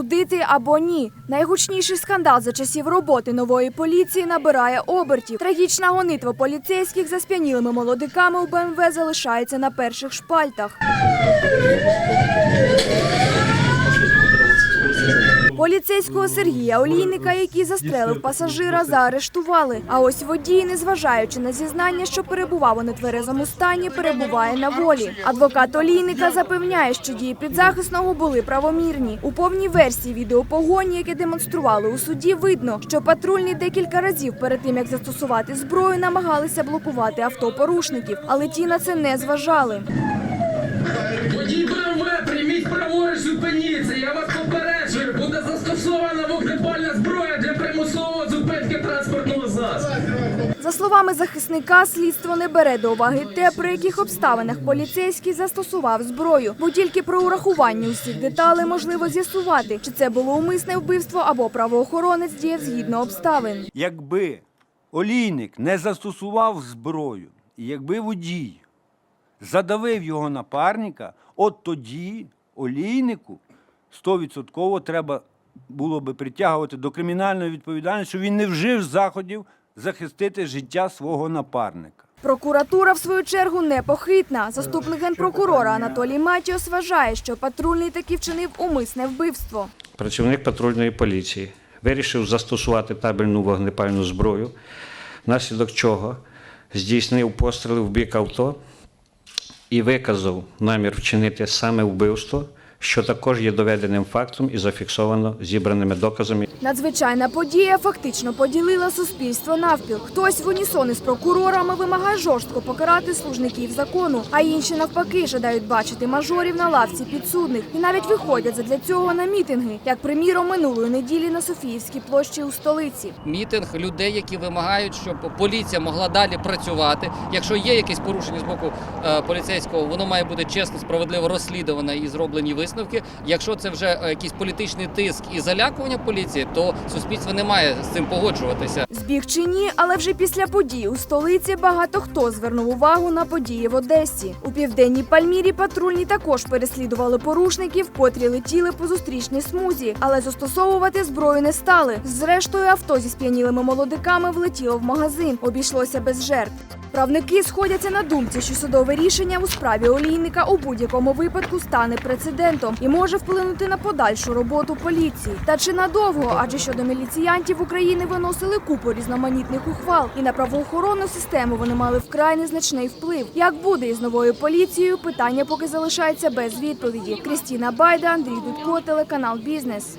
судити або ні. Найгучніший скандал за часів роботи нової поліції набирає обертів. Трагічна гонитва поліцейських за сп'янілими молодиками у БМВ залишається на перших шпальтах. Поліцейського Сергія Олійника, який застрелив пасажира, заарештували. А ось водій, незважаючи на зізнання, що перебував у нетверезому стані, перебуває на волі. Адвокат Олійника запевняє, що дії підзахисного були правомірні. У повній версії відеопогоні, яке демонстрували у суді, видно, що патрульні декілька разів перед тим, як застосувати зброю, намагалися блокувати авто порушників, але ті на це не зважали. Водій БМВ, прийміть праворуч, зупиніться. Я вас попереджую, буде застосована вогнепальна зброя для примусової зупинки транспортного засобу. За словами захисника, слідство не бере до уваги те, при яких обставинах поліцейський застосував зброю, бо тільки при урахуванні усіх деталей можливо з'ясувати, чи це було умисне вбивство або правоохоронець діяв згідно обставин. Якби олійник не застосував зброю, і якби водій задавив його напарника, от тоді олійнику 100% треба було би притягувати до кримінальної відповідальності, що він не вжив заходів захистити життя свого напарника. Прокуратура, в свою чергу, непохитна. Заступник генпрокурора Анатолій Матіос вважає, що патрульний таки вчинив умисне вбивство. Працівник патрульної поліції вирішив застосувати табельну вогнепальну зброю, внаслідок чого здійснив постріли в бік авто і виказав намір вчинити саме вбивство, що також є доведеним фактом і зафіксовано зібраними доказами. Надзвичайна подія фактично поділила суспільство навпіл. Хтось в унісон із прокурорами вимагає жорстко покарати служників закону, а інші навпаки жадають бачити мажорів на лавці підсудних і навіть виходять задля цього на мітинги, як приміром минулої неділі на Софіївській площі у столиці. мітинг людей, які вимагають, щоб поліція могла далі працювати. Якщо є якесь порушення з боку е, поліцейського, воно має бути чесно, справедливо розслідуване і зроблені висновки. Якщо це вже е, якийсь політичний тиск і залякування поліції, то суспільство не має з цим погоджуватися. Збіг чи ні, але вже після подій у столиці багато хто звернув увагу на події в Одесі. У південній Пальмірі патрульні також переслідували порушників, котрі летіли по зустрічній смузі, але застосовувати зброю не стали. Зрештою, авто зі сп'янілими молодиками влетіло в магазин. Обійшлося без жертв. Правники сходяться на думці, що судове рішення у справі олійника у будь-якому випадку стане прецедентом і може вплинути на подальшу роботу поліції. Та чи надовго? Адже щодо міліціянтів України виносили купу різноманітних ухвал, і на правоохоронну систему вони мали вкрай незначний вплив. Як буде із новою поліцією? Питання поки залишається без відповіді. Крістіна Байда, Андрій Дудко, телеканал Бізнес.